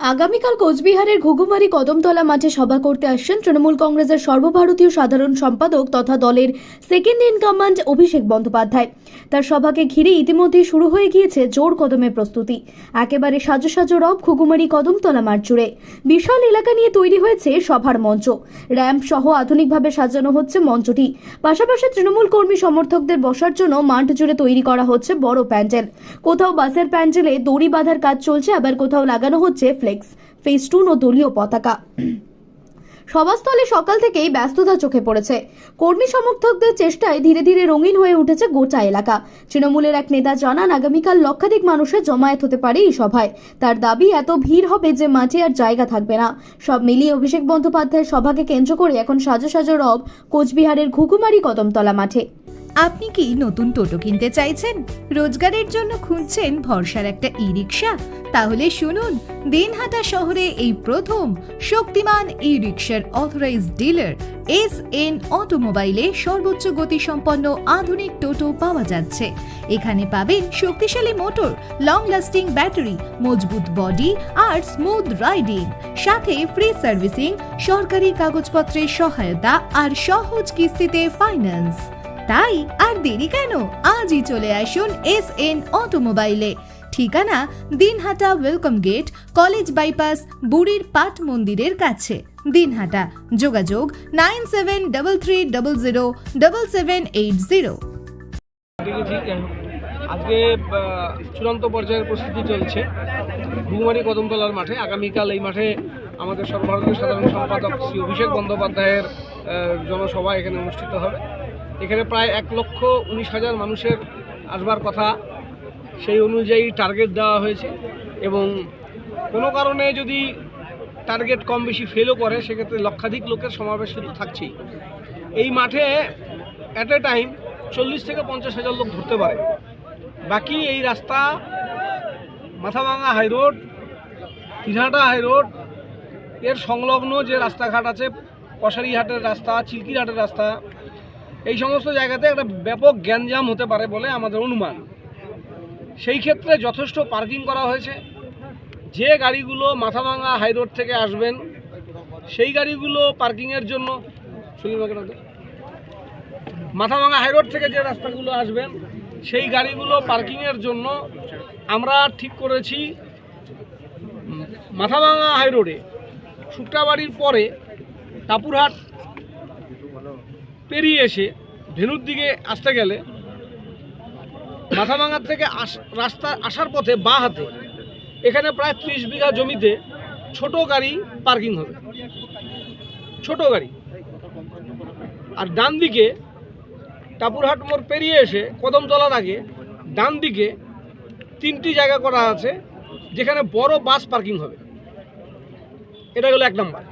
আগামীকাল কোচবিহারের ঘুঘুমারি কদমতলা মাঠে সভা করতে আসছেন তৃণমূল কংগ্রেসের সর্বভারতীয় সাধারণ সম্পাদক তথা দলের second in command Abhishek Bandyopadhyay. তার সভাকে ঘিরে ইতিমধ্যেই শুরু হয়ে গিয়েছে জোর কদমে প্রস্তুতি। একেবারে সাজো সাজো রব ঘুঘুমারি কদমতলা মাঠ জুড়ে। বিশাল এলাকা নিয়ে তৈরি হয়েছে সভার মঞ্চ। র্যাম্প সহ আধুনিকভাবে সাজানো হচ্ছে মঞ্চটি। পাশাপাশি তৃণমূল কর্মী সমর্থকদের বসার জন্য মাঠ জুড়ে তৈরি করা হচ্ছে বড় প্যান্ডেল। কোথাও বাসের প্যান্ডেলে দড়ি বাঁধার কাজ চলছে, আবার কোথাও লাগানো হচ্ছে ফেস্টুন ও দলীয় পতাকা। সভাস্থলে সকাল থেকেই ব্যস্ততা চোখে পড়েছে। কর্মী সমর্থকদের চেষ্টায় ধীরে ধীরে রঙিন হয়ে উঠেছে গোটা এলাকা। তৃণমূলের এক নেতা জানান, আগামীকাল লক্ষাধিক মানুষের জমায়েত হতে পারে এই সভায়। তার দাবি, এত ভিড় হবে যে মাঠে আর জায়গা থাকবে না। সব মিলিয়ে অভিষেক বন্দ্যোপাধ্যায়ের সভাকে কেন্দ্র করে এখন সাজো সাজো রব কোচবিহারের ঘুঘুমারি কদমতলা মাঠে। আপনি কি নতুন টোটো কিনতে চাইছেন? রোজগারের জন্য খুঁজছেন ভরসার একটা ই রিক্সা তাহলে শুনুন, দিনহাটা শহরে এই প্রথম শক্তিমান ই রিক্সার অথরাইজ ডিলার এস এন অটোমোবাইলে সর্বোচ্চ গতিসম্পন্ন আধুনিক টোটো পাওয়া যাচ্ছে। এখানে পাবেন শক্তিশালী মোটর লং লাস্টিং ব্যাটারি মজবুত বডি আর স্মুথ রাইডিং সাথে ফ্রি সার্ভিসিং সরকারি কাগজপত্রের সহায়তা আর সহজ কিস্তিতে ফাইন্যান্স তাই আর দেরি কেন? আজই চলে আসুন এস এন অটোমোবাইলে ঠিকানা Dinhata welcome gate, college bypass, বুড়ির পাট মন্দিরের কাছে। দিনহাটা, যোগাযোগ nine seven double three double zero double seven eight zero. আজকে চূড়ান্ত পর্যায়ের প্রস্তুতি চলছে ঘুমারি কদমতলার মাঠে। আগামীকাল এই মাঠে আমাদের সর্বভারতীয় সাধারণ সম্পাদক শ্রী অভিষেক বন্দ্যোপাধ্যায়ের জনসভা এখানে অনুষ্ঠিত হবে। এখানে প্রায় এক লক্ষ উনিশ হাজার মানুষের আসবার কথা। সেই অনুযায়ী টার্গেট দেওয়া হয়েছে এবং কোনো কারণে যদি টার্গেট কম বেশি ফেলও করে, সেক্ষেত্রে লক্ষাধিক লোকের সমাবেশ কিন্তু থাকছেই। এই মাঠে অ্যাট এ টাইম চল্লিশ থেকে পঞ্চাশ হাজার লোক ধরতে পারে। বাকি এই রাস্তা Mathabhanga high road Tinhata high রোডের সংলগ্ন যে রাস্তাঘাট আছে কসারিঘাটের রাস্তা, চিলকিরহাটের রাস্তা এই সমস্ত জায়গাতে একটা ব্যাপক গ্যাঞ্জাম হতে পারে বলে আমাদের অনুমান। সেই ক্ষেত্রে যথেষ্ট পার্কিং করা হয়েছে। যে গাড়িগুলো মাথাভাঙা হাই রোড থেকে আসবেন, সেই গাড়িগুলো পার্কিংয়ের জন্য মাথাভাঙা হাই রোড থেকে যে রাস্তাগুলো আসবেন, সেই গাড়িগুলো পার্কিংয়ের জন্য আমরা ঠিক করেছি মাথাভাঙা হাই রোডে। শুক্রাবাড়ির পরে টাপুরহাট পেরিয়ে এসে ভেনুর দিকে আসতে গেলে মাথাভাঙার থেকে আস, রাস্তা আসার পথে বাঁ হাতে এখানে প্রায় ত্রিশ বিঘা জমিতে ছোট গাড়ি পার্কিং হবে। ছোট গাড়ি। আর ডান দিকে টাপুরহাট মোড় পেরিয়ে এসে কদমতলার আগে ডান দিকে তিনটি জায়গা করা আছে, যেখানে বড় বাস পার্কিং হবে। এটা হলো এক নম্বর।